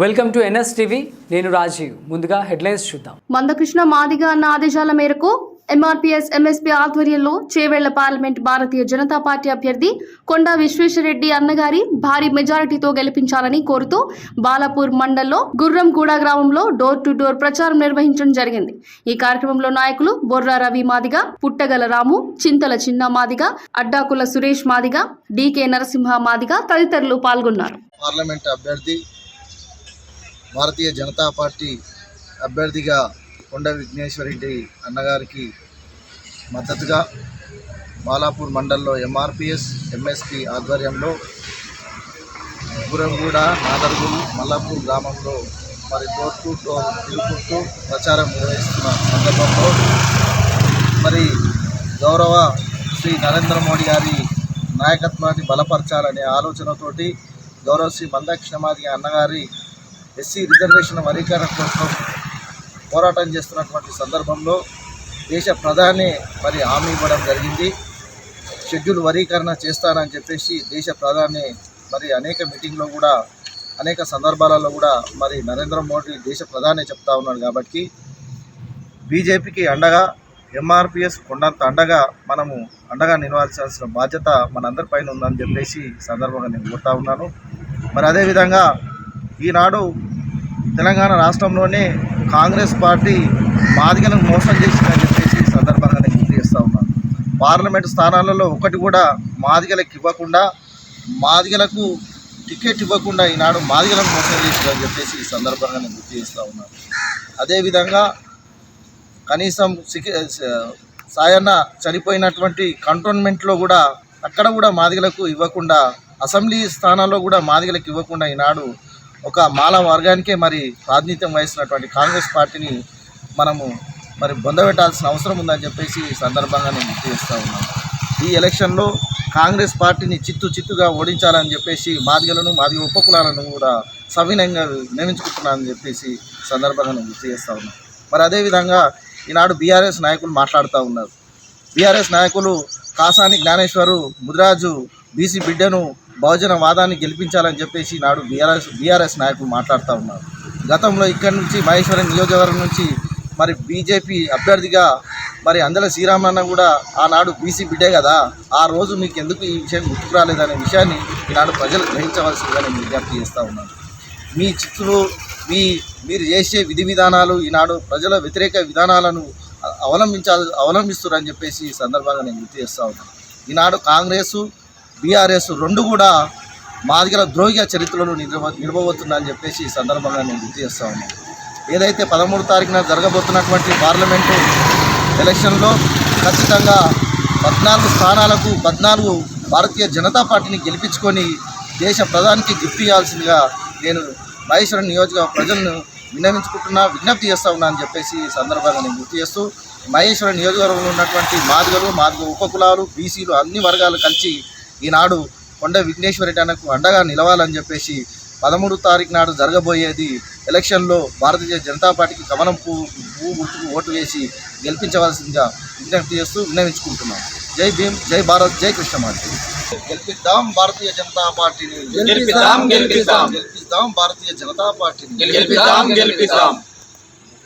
Welcome to NS TV నేను రాజీవ్. ముందుగా headlines చూద్దాం. మందకృష్ణ మాదిగ అన్న ఆదేశాల మేరకు ఎంఆర్పీఎస్ ఎంఎస్పీ ఆధ్వర్యంలో చేవెళ్ళ పార్లమెంట్ భారతీయ జనతా పార్టీ అభ్యర్థి కొండా విశ్వేశ్వరరెడ్డి అన్నగారి భారీ మెజారిటీతో గెలిపించాలని కోరుతూ బాలాపూర్ మండల్లో గుర్రంగూడ గ్రామంలో డోర్ టు డోర్ ప్రచారం నిర్వహించడం జరిగింది. ఈ కార్యక్రమంలో నాయకులు బొర్రా రవి మాదిగ పుట్టగల రాము చింతల చిన్న మాదిగ అడ్డాకుల సురేష్ మాదిగ డీకే నరసింహ మాదిగ తదితరులు పాల్గొన్నారు. పార్లమెంట్ అభ్యర్థి భారతీయ జనతా పార్టీ అభ్యర్థిగా కొండ విఘ్నేశ్వరరెడ్డి అన్నగారికి మద్దతుగా బాలాపూర్ మండల్లో ఎంఆర్పిఎస్ ఎంఎస్పి ఆధ్వర్యంలో గురంగూడ నాదర్గుల్ మల్లాపూర్ గ్రామంలో మరి డోర్ టు డోర్ తిరుగుతూ ప్రచారం నిర్వహిస్తున్న సందర్భంలో మరి గౌరవ శ్రీ నరేంద్ర మోడీ గారి నాయకత్వాన్ని బలపరచాలనే ఆలోచనతోటి గౌరవ శ్రీ మందక్షమాది అన్నగారి ఎస్సీ రిజర్వేషన్ వర్గీకరణ కోసం పోరాటం చేస్తున్నటువంటి సందర్భంలో దేశ ప్రధాని మరి హామీ ఇవ్వడం జరిగింది. షెడ్యూల్ వర్గీకరణ చేస్తానని చెప్పేసి దేశ ప్రధాని మరి అనేక మీటింగ్లో కూడా అనేక సందర్భాలలో కూడా మరి నరేంద్ర మోడీ దేశ ప్రధాని చెప్తా ఉన్నాడు కాబట్టి బీజేపీకి అండగా ఎంఆర్పిఎస్ కొండంత అండగా మనము అండగా నిలవాల్సిన బాధ్యత మనందరిపైన ఉందని చెప్పేసి సందర్భంగా నేను కోరుతా ఉన్నాను. మరి అదేవిధంగా ఈనాడు తెలంగాణ రాష్ట్రంలోనే కాంగ్రెస్ పార్టీ మాదిగలను మోసం చేసిందని చెప్పేసి సందర్భంగా నేను గుర్తు చేస్తూ ఉన్నాను పార్లమెంట్ స్థానాలలో ఒకటి కూడా మాదిగలకు ఇవ్వకుండా మాదిగలకు టికెట్ ఇవ్వకుండా ఈనాడు మాదిగలను మోసం చేసిందని చెప్పేసి ఈ సందర్భంగా నేను గుర్తు చేస్తూ ఉన్నాను అదేవిధంగా కనీసం సాయన్న చనిపోయినటువంటి కంటోన్మెంట్లో కూడా అక్కడ కూడా మాదిగలకు ఇవ్వకుండా అసెంబ్లీ స్థానాల్లో కూడా మాదిగలకు ఇవ్వకుండా ఈనాడు ఒక మాల వర్గానికే మరి ప్రాతినిధ్యం వహిస్తున్నటువంటి కాంగ్రెస్ పార్టీని మనము మరి బొందబెట్టాల్సిన అవసరం ఉందని చెప్పేసి ఈ సందర్భంగా నేను గుర్తు చేస్తూ ఉన్నాను ఈ ఎలక్షన్లో కాంగ్రెస్ పార్టీని చిత్తు చిత్తుగా ఓడించాలని చెప్పేసి మాదిగలను మాదిగ ఉపకులాలను కూడా సవినయంగా నియమించుకుంటున్నానని చెప్పేసి సందర్భంగా నేను గుర్తు చేస్తూ ఉన్నాను మరి అదేవిధంగా ఈనాడు బీఆర్ఎస్ నాయకులు మాట్లాడుతూ ఉన్నారు. బీఆర్ఎస్ నాయకులు కాసాని జ్ఞానేశ్వరు ముదిరాజు బీసీ బిడ్డను బహుజన వాదాన్ని గెలిపించాలని చెప్పేసి నాడు బీఆర్ఎస్ బీఆర్ఎస్ నాయకులు మాట్లాడుతూ ఉన్నారు. గతంలో ఇక్కడి నుంచి మహేశ్వరం నియోజకవర్గం నుంచి మరి బీజేపీ అభ్యర్థిగా మరి అందల శ్రీరామన్న కూడా ఆనాడు బీసీ బిడ్డే కదా. ఆ రోజు మీకు ఎందుకు ఈ విషయం గుర్తుకు రాలేదనే విషయాన్ని ఈనాడు ప్రజలు గ్రహించవలసిందిగా నేను విజ్ఞప్తి చేస్తూ ఉన్నాను. మీ చిత్తులు మీ మీరు చేసే విధి విధానాలు ఈనాడు ప్రజల వ్యతిరేక విధానాలను అవలంబించాలి అవలంబిస్తున్నారని చెప్పేసి ఈ సందర్భంగా నేను గుర్తు చేస్తూ ఉన్నాను. ఈనాడు కాంగ్రెసు బీఆర్ఎస్ రెండు కూడా మాదిగల ద్రోహిగా చరిత్రలో నిలవ నిలవబోతుందని చెప్పేసి ఈ సందర్భంగా నేను గుర్తు చేస్తా ఉన్నాను ఏదైతే పదమూడు తారీఖున జరగబోతున్నటువంటి పార్లమెంటు ఎలక్షన్లో ఖచ్చితంగా పద్నాలుగు స్థానాలకు పద్నాలుగు భారతీయ జనతా పార్టీని గెలిపించుకొని దేశ ప్రధానికి గిఫ్ట్ ఇవ్వాల్సిందిగా నేను మహేశ్వరం నియోజక ప్రజలను విన్నవించుకుంటున్నా విజ్ఞప్తి చేస్తా ఉన్నా అని చెప్పేసి ఈ సందర్భంగా నేను గుర్తు చేస్తూ మహేశ్వరం నియోజకవర్గంలో ఉన్నటువంటి మాదిగలు మాదిగ ఉపకులాలు బీసీలు అన్ని వర్గాలు కలిసి ఈనాడు కొండ విఘ్నేశ్వరరెడ్డి అన్నకు అండగా నిలవాలని చెప్పేసి పదమూడు తారీఖు నాడు జరగబోయేది ఎలక్షన్లో భారతీయ జనతా పార్టీకి కమలం పువ్వు పువ్వు గుర్తుకు ఓటు వేసి గెలిపించవలసిందిగా విజ్ఞప్తి చేస్తూ విన్నవించుకుంటున్నాం. జై భీమ్ జై భారత్ జై కృష్ణమార్టి గెలిపిద్దాం భారతీయ జనతా పార్టీని. గెలిపిద్దాం, గెలిపిద్దాం. గెలిపిద్దాం భారతీయ జనతా పార్టీని. గెలిపిద్దాం గెలిపిద్దాం.